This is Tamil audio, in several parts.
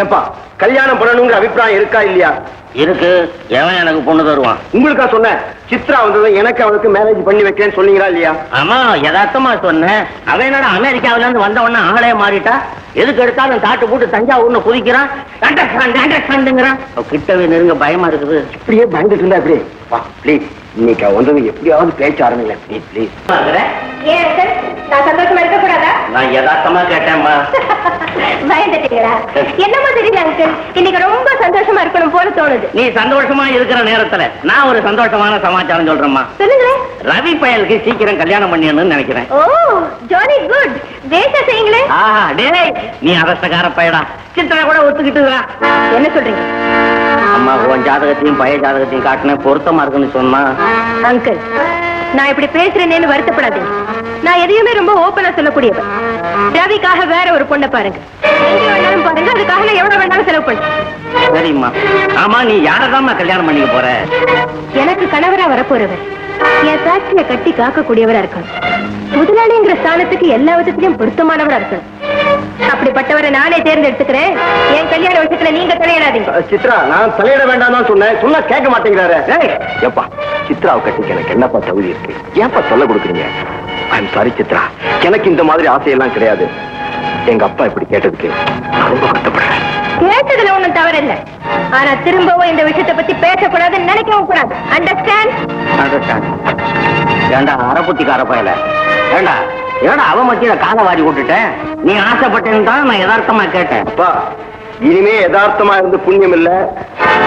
ஏன்பா கல்யாணம் பண்ணணுங்கிற அபிப்பிராயம் இருக்கா இல்லையா? இருக்கு. எவன் எனக்கு பொண்ணு தருவான்? உங்களுக்கா சொன்னேன். சித்ரா வந்ததும் எனக்கு அவளுக்கு மேரேஜ் பண்ணி வைக்கிறேன்னு சொன்னீங்களா இல்லையா? ஆமா யதார்த்தமா சொன்னேன். அவன் என்னடா அமெரிக்காவில இருந்து வந்த உடனே ஆளே மாறிட்டா? எதுக்கு எடுத்தாலும் தாட்டு போட்டு தஞ்சாவூர்னு குதிக்கிறான். அண்டர்ஸ்டாண்ட் அண்டர்ஸ்டாண்டுங்கிறான். கிட்டவே நெருங்க பயமா இருக்குது. இப்படியே பயந்துட்டு இருந்தா இப்படியே வா ப்ளீஸ் இன்னைக்கு வந்தது எப்படியாவது பேச்ச ஆரம்பிங்க. Please please? நான் சந்தோஷமா இருக்க நான் யதார்த்தமா கேட்டேன்மா. பயந்துட்டீங்களா? என்னமோ தெரியல அங்கிள் இன்னைக்கு ரொம்ப சந்தோஷமா இருக்கணும் போல தோணுது. நீ சந்தோஷமா இருக்கிற நேரத்துல நான் ஒரு சந்தோஷமான சமாச்சாரம் சொல்றேம்மா. சொல்லுங்களேன். ரவி பயலுக்கு சீக்கிரம் கல்யாணம் பண்ணிடணும்னு நினைக்கிறேன். ஓ ஜாலி குட் வேஷா செய்யுங்களேன் ஆஹா டேய் நீ அரசக்கார பயடா. சித்திரை கூட ஒத்துக்கிட்டுதா என்ன சொல்றீங்க? அம்மா உன் ஜாதகத்தையும் பழைய ஜாதகத்தையும் காட்டினேன் பொருத்தமா இருக்குன்னு சொன்னா. அங்கிள் நான் இப்படி பேசுறேனேன்னு வருத்தப்படாதீங்க. நான் எதையுமே ரொம்ப ஓப்பனா சொல்லக்கூடியவன் ரவிக்காக வேற ஒரு பொண்ணை பாருங்க. எங்க வேணாலும் பாருங்க. அதுக்காக நான் எவ்வளவு வேணாலும் செலவு பண்ணேன் சரிம்மா. ஆமா நீ யாரதாம்மா கல்யாணம் பண்ணிக்க போற? எனக்கு கணவரா வரப்போறவர். என் ஃபேக்டரிய கட்டி காக்கக்கூடியவரா இருக்கணும். முதலாளிங்கிற ஸ்தானத்துக்கு எல்லா விதத்திலையும் பொருத்தமானவரா இருக்கணும். அப்படிப்பட்டவரை நானே தேர்ந்தெடுத்துக்கிறேன். என் கல்யாண விஷயத்துல நீங்க தலையிடாதீங்க. சித்ரா நான் தலையிட வேண்டாம் தான் சொன்னேன். சொன்னா கேட்க மாட்டேங்கிறாரு. ஏப்பா சித்ராவை கட்டிக்க எனக்கு என்னப்பா தகுதி இருக்கு? ஏன்பா சொல்ல கொடுக்குறீங்க? I'm sorry Chitra. எனக்கு இந்த மாதிரி ஆசையெல்லாம் கிடையாது. எங்க அப்பா இப்படி கேட்டதுக்கு ரொம்ப வருத்தப்படுறேன். கேட்டதுல ஒண்ணும் தவறில்லை. ஆனா திரும்பவும் இந்த விஷயத்தை பத்தி பேசக்கூடாதுன்னு நினைக்கவும் கூடாது. Understand Understand. ஏண்டா அறப்புத்திக்கார பயல? ஏண்டா ஏடா அவ மத்தியில காலை வாரி விட்டுட்டேன் நீ ஆசைப்பட்டேன்னு தான் நான் யதார்த்தமா கேட்டேன். அப்பா இனிமே யதார்த்தமா இருந்து புண்ணியம் இல்ல.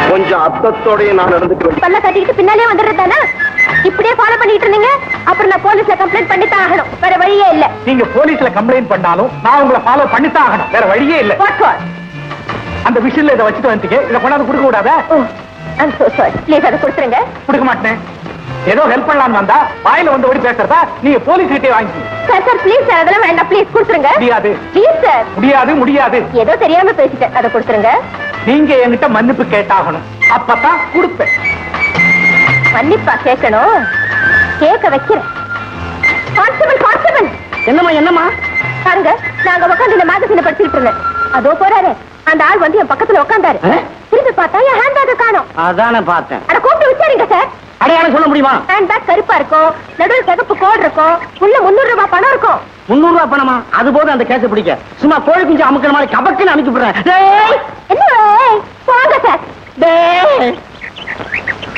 கொஞ்சம் அர்த்தத்தோடய நான் வேண்டிய பல்ல கட்டிக்கிட்டு பின்னாலே வந்துடுறதானா இப்படியே ஃபாலோ பண்ணிட்டு இருந்தீங்க? அப்புறம் நான் போலீஸ்ல கம்ப்ளைண்ட் பண்ணி தான் ஆகணும். வேற வழியே இல்ல. நீங்க போலீஸ்ல கம்ப்ளைண்ட் பண்ணாலும் நான் உங்களை ஃபாலோ பண்ணித்தான் ஆகணும். வேற வழியே இல்ல. அந்த விஷயத்துல இதை வச்சுட்டு வந்துட்டீங்க. இதை கொண்டாந்து கொடுக்க கூடாதா? ஐம் சோ சாரி ப்ளீஸ் அதை கொடுத்துருங்க. கொடுக்க மாட்டேன். ஏதோ ஹெல்ப் பண்ணலாம்னு வந்தா வாயில வந்து ஓடி பேசுறதா நீங்க போலீஸ் கிட்டே வாங்கி சார் சார் ப்ளீஸ் சார் அதெல்லாம் வேண்டாம் ப்ளீஸ் கொடுத்துருங்க. முடியாது. ப்ளீஸ் சார் முடியாது முடியாது. ஏதோ தெரியாம பேசிட்டேன் அதை கொடுத்துருங்க. நீங்க என்கிட்ட மன்னிப்பு கேட்டாகணும். அப்பதான் கொடுப்பேன். மன்னிப்பா கேட்கணும். கேட்க வைக்கிறேன். கான்ஸ்டபிள் கான்ஸ்டபிள் என்னம்மா என்னம்மா? பாருங்க நாங்க உட்காந்து இந்த மேகசின படிச்சுட்டு இருந்தேன். அதோ போறாரு. அந்த ஆள் வந்து என் பக்கத்துல உட்காந்தாரு? திரும்பி பார்த்தா என் ஹேண்ட்பேக் காணோம். அதானே பார்த்தேன். அட கூப்பிட்டு விசாரிங்க சார் அடையாளம் சொல்ல முடியுமா? ஹேண்ட்பேக் கருப்பா இருக்கும். நடுவில் சிகப்பு கோடு இருக்கும். உள்ள முன்னூறு ரூபாய் பணம் இருக்கும். முன்னூறு ரூபாய் பணமா? அது போதும் அந்த கேஸை பிடிக்க. சும்மா கோழி குஞ்சு அமுக்கிற மாதிரி கபக்குன்னு அமுக்கி விடுறேன் டேய்! என்ன? போங்க சார்!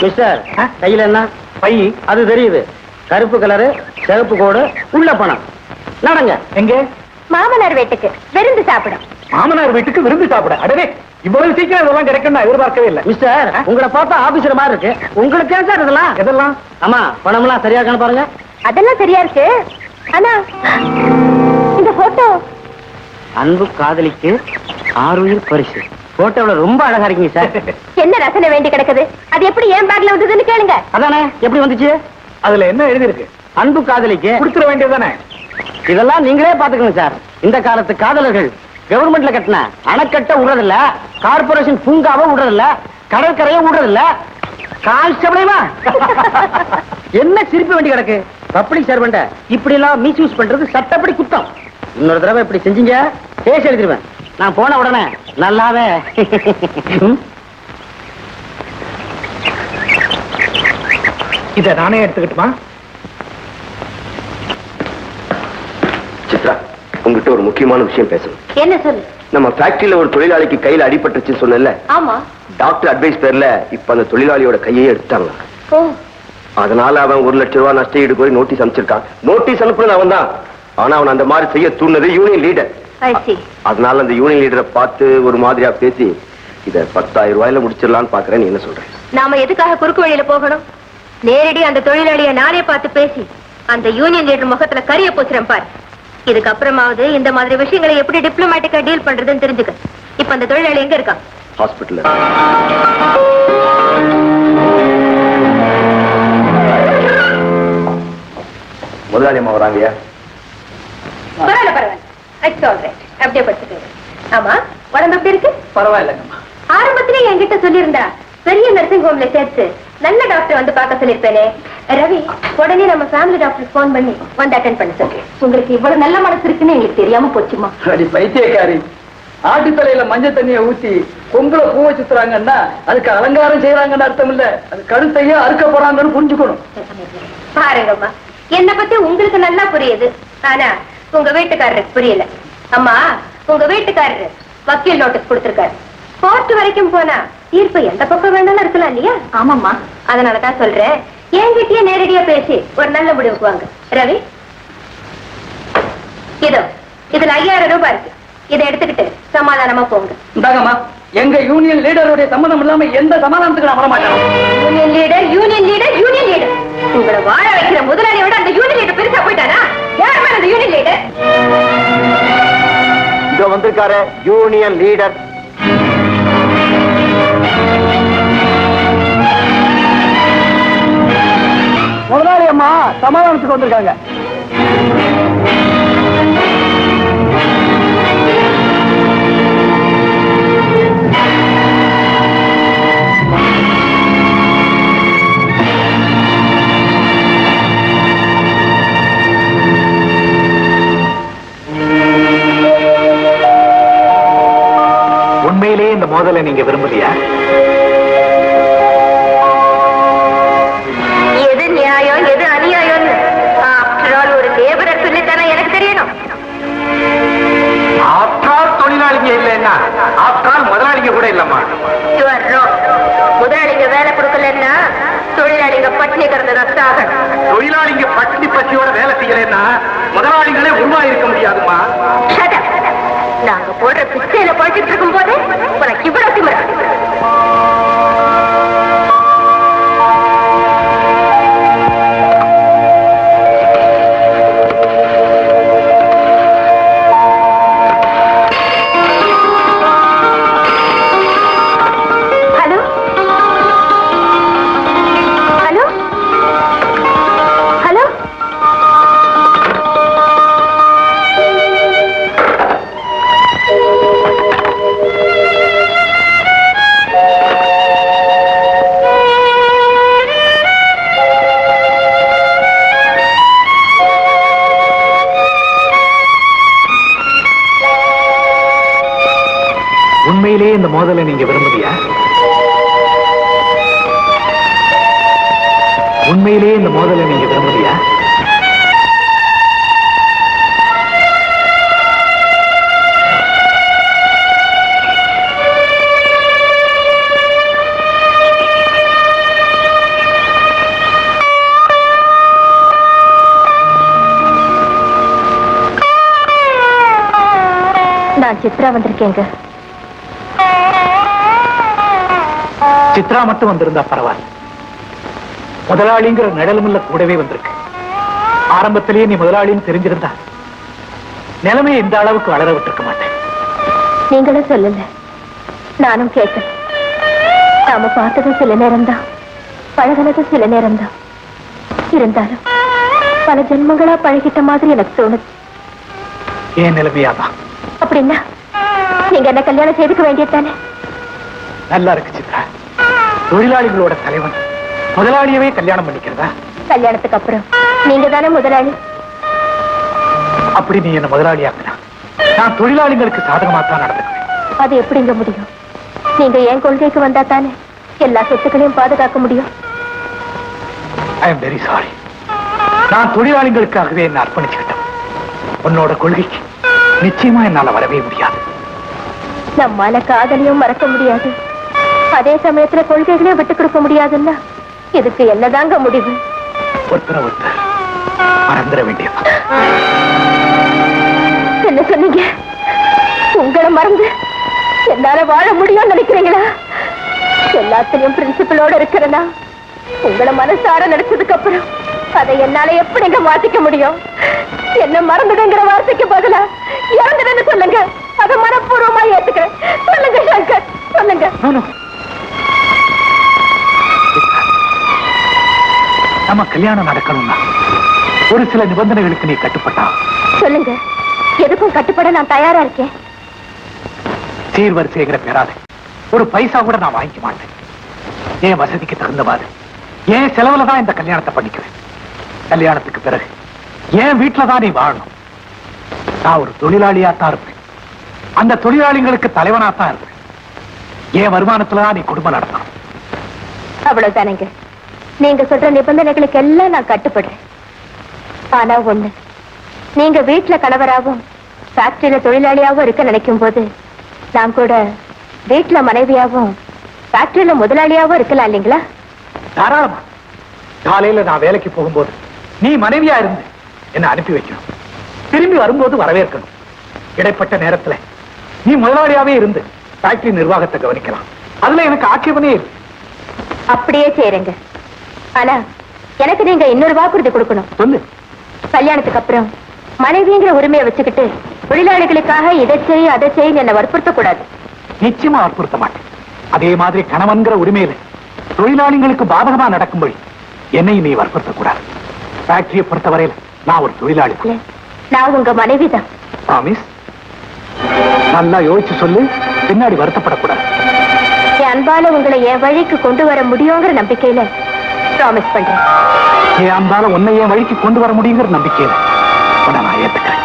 மிஸ்டர்? கையில என்ன? பை. அது தெரியுது. கருப்பு கலரு சிவப்பு கோடு உள்ள பணம். நடங்க. எங்க? மாமனார் வீட்டுக்கு. விருந்து சாப்பிடும். மாமனார் வீட்டுக்கு விருந்து சாப்பிட. அடவே இவ்வளவு சீக்கிரம் இதெல்லாம் கிடைக்கும் எதிர்பார்க்கவே இல்லை. மிஸ்டர் உங்களை பார்த்தா ஆபீசர் மாதிரி இருக்கு. உங்களுக்கு ஏன் சார் இதெல்லாம்? எதெல்லாம்? ஆமா பணம்லாம் சரியா இருக்கான்னு பாருங்க. அதெல்லாம் சரியா இருக்கு. ஆனா இந்த போட்டோ அன்பு காதலிக்கு ஆறுயிர் பரிசு. போட்டோல ரொம்ப அழகா இருக்கீங்க சார். என்ன ரசனை வேண்டி கிடக்குது? அது எப்படி என் பேக்ல வந்ததுன்னு கேளுங்க. அதானே எப்படி வந்துச்சு? அதுல என்ன எழுதிருக்கு அன்பு காதலிக்கு கொடுத்துட வேண்டியதுதானே இதெல்லாம் நீங்களே பாத்துக்கணும் சார். இந்த காலத்து காதலர்கள் கவர்மெண்ட்ல கட்டின அணைக்கட்ட விடுறதில்ல கார்பரேஷன் பூங்காவை விடுறதில்ல கடற்கரையை விடுறதில்ல. கான்ஸ்டபிளேவா என்ன சிரிப்பு வேண்டி கிடக்கு? பப்ளிக் சர்வெண்ட இப்படி எல்லாம் மிஸ்யூஸ் பண்றது சட்டப்படி குத்தம். இன்னொரு தடவை இப்படி செஞ்சீங்க கேஸ் எழுதிருவேன். நான் போன உடனே நல்லாவே. இதை இத நானே எடுத்துக்கிட்டுமா சித்ரா உங்ககிட்ட ஒரு முக்கியமான விஷயம் பேசணும். என்ன சொல்லு? நம்ம ஃபேக்டரியில ஒரு தொழிலாளிக்கு கையில அடிபட்டுச்சுன்னு சொன்னேன்ல. ஆமா. டாக்டர் அட்வைஸ் பேர்ல இப்ப அந்த தொழிலாளியோட கையே எடுத்தாங்க அதனால அவன் ஒரு லட்சம் ரூபாய் நஷ்ட ஈடு கோரி நோட்டீஸ் அனுப்பிச்சிருக்கான். நோட்டீஸ் அனுப்புனது அவன் தான் ஆனா அவன் அந்த மாதிரி செய்ய தூண்டது யூனியன் லீடர். அதனால அந்த யூனியன் லீடரை பார்த்து ஒரு மாதிரியா பேசி இத பத்தாயிரம் ரூபாயில முடிச்சிடலான்னு பாக்குறேன் என்ன சொல்ற? நாம எதுக்காக குறுக்கு வழியில போகணும்? நேரடி அந்த தொழிலாளிய நானே பார்த்து பேசி அந்த யூனியன் லீடர் முகத்துல கரிய பூசுறேன் பாரு. இதுக்கப்புறமாவது இந்த மாதிரி விஷயங்களை எப்படி டிப்ளமேட்டிக்கா டீல் பண்றதுன்னு தெரிஞ்சுக்க. இப்ப அந்த தொழிலாளி எங்க இருக்கான்? ஹாஸ்பிட்டல்ல முதலாளி அம்மா வராங்கய்யா? பரவாயில்ல பரவாயில்ல. இட்ஸ் ஆல் ரைட் அப்படியே ஆமா உடம்பு எப்படி இருக்கு? பரவாயில்லைங்கம்மா. ஆரம்பத்திலே என்கிட்ட சொல்லியிருந்தா பெரிய நர்சிங் ஹோம்ல சேர்த்து நல்ல டாக்டர் வந்து பார்க்க சொல்லிருப்பேனே ரவி உடனே நம்ம ஃபேமிலி டாக்டர் ஃபோன் பண்ணி வந்து அட்டென்ட் பண்ண சொல்லு உங்களுக்கு இவ்வளவு நல்ல மனசு இருக்குன்னு எங்களுக்கு தெரியாம போச்சுமா? அடி பைத்தியக்காரி. ஆட்டு தலையில மஞ்சள் தண்ணியை ஊத்தி கொம்புல பூவை சுத்துறாங்கன்னா அதுக்கு அலங்காரம் செய்யறாங்கன்னு அர்த்தம் இல்ல. அது கழுத்தையே அறுக்க போறாங்கன்னு புரிஞ்சுக்கணும். பாருங்கம்மா என்ன பத்தி உங்களுக்கு நல்லா புரியுது. ஆனா உங்க வீட்டுக்காரருக்கு புரியல. அம்மா உங்க வீட்டுக்காரரு வக்கீல் நோட்டீஸ் கொடுத்திருக்காரு. கோர்ட் வரைக்கும் போனா தீர்ப்பு எந்த பக்கம் வேணாலும் இருக்கலாம் இல்லையா? ஆமாம்மா. அதனாலதான் சொல்றேன் என்கிட்டயே நேரடியா பேசி ஒரு நல்ல முடிவுக்கு வாங்க. ரவி? இதோ இதுல ஐயாயிரம் ரூபாய் இருக்கு. இதை எடுத்துக்கிட்டு சமாதானமா போங்க. இந்தாங்கம்மா எங்க யூனியன் லீடருடைய சம்மதம் இல்லாம எந்த சமாதானத்துக்கு நான் வர மாட்டேன் union leader union leader union leader உங்களை வாழ வைக்கிற முதலாளியை விட அந்த யூனியன் லீடர் பெருசா போயிட்டானா யார் மேல அந்த யூனியன் லீடர் இங்க வந்திருக்காரு யூனியன் லீடர் அம்மா சமாதானத்துக்கு வந்திருக்காங்க. உண்மையிலேயே இந்த மோதலை நீங்க விரும்பலையா முதலாளிகளே உருவாயிருக்க முடியாதுமா நாங்க போடுற பிச்சையில பழச்சிட்டு இருக்கும் போது உனக்கு இவ்வளவு இந்த மோதலை நீங்க விரும்பலையா உண்மையிலேயே இந்த மோதலை நீங்க விரும்பலையா நான் சித்ரா வந்திருக்கேங்க. சித்ரா மட்டும் வந்திருந்தா பரவாயில்ல. முதலாளிங்கிற நிழலுமில்ல கூடவே வந்திருக்கு. ஆரம்பத்திலேயே நீ முதலாளின்னு தெரிஞ்சிருந்தா நிலைமையை இந்த அளவுக்கு வளர விட்டிருக்க மாட்டேன். நீங்களும் சொல்லல நானும் கேட்கல நாம பார்த்தது சில நேரம்தான் பழகினது சில நேரம்தான். இருந்தாலும் பல ஜென்மங்களா பழகிட்ட மாதிரி எனக்கு தோணுது. ஏன் நிலைமையாதான் அப்படின்னா நீங்க என்ன கல்யாணம் செய்துக்க வேண்டியதானே நல்லா இருக்கு சித்ரா. தொழிலாளிகளோட தலைவன். முதலாளியவே கல்யாணம் பண்ணிக்கிறதா? கல்யாணத்துக்கு அப்புறம். நீங்க தானே முதலாளி? அப்படி நீ என்ன முதலாளியாக்குனா? நான் தொழிலாளிகளுக்கு சாதகமா தான் நடந்துக்குவேன். அது எப்படிங்க முடியும்? நீங்க என் கொள்கைக்கு வந்தா தானே எல்லா சொத்துக்களையும் பாதுகாக்க முடியும்? ஐ எம் வெரி சாரி நான் தொழிலாளிகளுக்காகவே என்ன அர்ப்பணிச்சுக்கிட்டேன். உன்னோட கொள்கைக்கு நிச்சயமா என்னால வரவே முடியாது. நம்மால காதலையும் மறக்க முடியாது. அதே சமயத்துல கொள்கைகளையும் விட்டு கொடுக்க முடியாதுன்னா இதுக்கு என்னதாங்க முடிவு? ஒருத்தர ஒருத்தர் மறந்துட வேண்டியது என்ன சொன்னீங்க? உங்களை மறந்து என்னால வாழ முடியும்னு நினைக்கிறீங்களா? எல்லாத்துலயும் பிரின்சிபலோட இருக்கிறனா? உங்களை மனசார நினைச்சதுக்கு அப்புறம் அதை என்னால எப்படிங்க மாத்திக்க முடியும்? என்ன மறந்துடுங்கிற வார்த்தைக்கு பதிலா இறந்துடுன்னு சொல்லுங்க. அதை மனப்பூர்வமா ஏத்துக்கிறேன். சொல்லுங்க சங்கர். சொல்லுங்க. நம்ம கல்யாணம் நடக்கணும்னா ஒரு சில நிபந்தனைகளுக்கு நீ கட்டுப்பட்டா. சொல்லுங்க. எதுக்கும் கட்டுப்பட நான் தயாரா இருக்கேன். சீர்வரிசைங்கிற பேராது. ஒரு பைசா கூட நான் வாங்கிக்க மாட்டேன். என் வசதிக்கு தகுந்த மாதிரி என் செலவுல தான் இந்த கல்யாணத்தை பண்ணிக்குவேன்? கல்யாணத்துக்கு பிறகு என் வீட்டுல தான் நீ வாழணும்? நான் ஒரு தொழிலாளியா தான் இருப்பேன். அந்த தொழிலாளிகளுக்கு தலைவனாத்தான் இருப்பேன். என் வருமானத்துல தான் நீ குடும்பம் நடத்தணும்? அவ்வளவுதானேங்க. நீங்க சொல்ற நிபந்தனைகளுக்கு எல்லாம் நான் கட்டுப்படுறேன். ஆனா ஒண்ணு நீங்க வீட்டுல கணவராகவும் ஃபேக்டரியில தொழிலாளியாவும் இருக்க நினைக்கும் போது நான் கூட வீட்டுல மனைவியாவும் ஃபேக்டரியில முதலாளியாவும் இருக்கலாம் இல்லைங்களா? தாராளமா. காலையில நான் வேலைக்கு போகும்போது நீ மனைவியா இருந்து என்ன அனுப்பி வைக்கணும். திரும்பி வரும்போது வரவேற்கணும். இடைப்பட்ட நேரத்துல நீ முதலாளியாவே இருந்து ஃபேக்டரி நிர்வாகத்தை கவனிக்கலாம். அதுல எனக்கு ஆட்சேபனே இல்லை. அப்படியே செய்யறேங்க. ஆனா எனக்கு நீங்க இன்னொரு வாக்குறுதி கொடுக்கணும். சொல்லு. கல்யாணத்துக்கு அப்புறம் மனைவிங்கிற உரிமையை வச்சுக்கிட்டு தொழிலாளிகளுக்காக இதை செய் அதை செய்ய என்னை வற்புறுத்த கூடாது நிச்சயமா வற்புறுத்த மாட்டேன். அதே மாதிரி கணவன்கிற உரிமையில தொழிலாளிகளுக்கு பாதகமா நடக்கும்படி என்னையும் நீ வற்புறுத்த கூடாது ஃபேக்டரியை பொறுத்தவரையில நான் ஒரு தொழிலாளி. நான் உங்க மனைவிதான். ப்ராமிஸ் நல்லா யோசிச்சு சொல்லு பின்னாடி வருத்தப்படக்கூடாது. என் அன்பால உங்களை என் வழிக்கு கொண்டு வர முடியுங்கிற நம்பிக்கையில ப்ராமிஸ் பண்றேன். ஏன் அந்தால உன்னை என் வழிக்கு கொண்டு வர முடியுங்கிற நம்பிக்கையில. உன்னை நான் ஏத்துக்கிறேன்.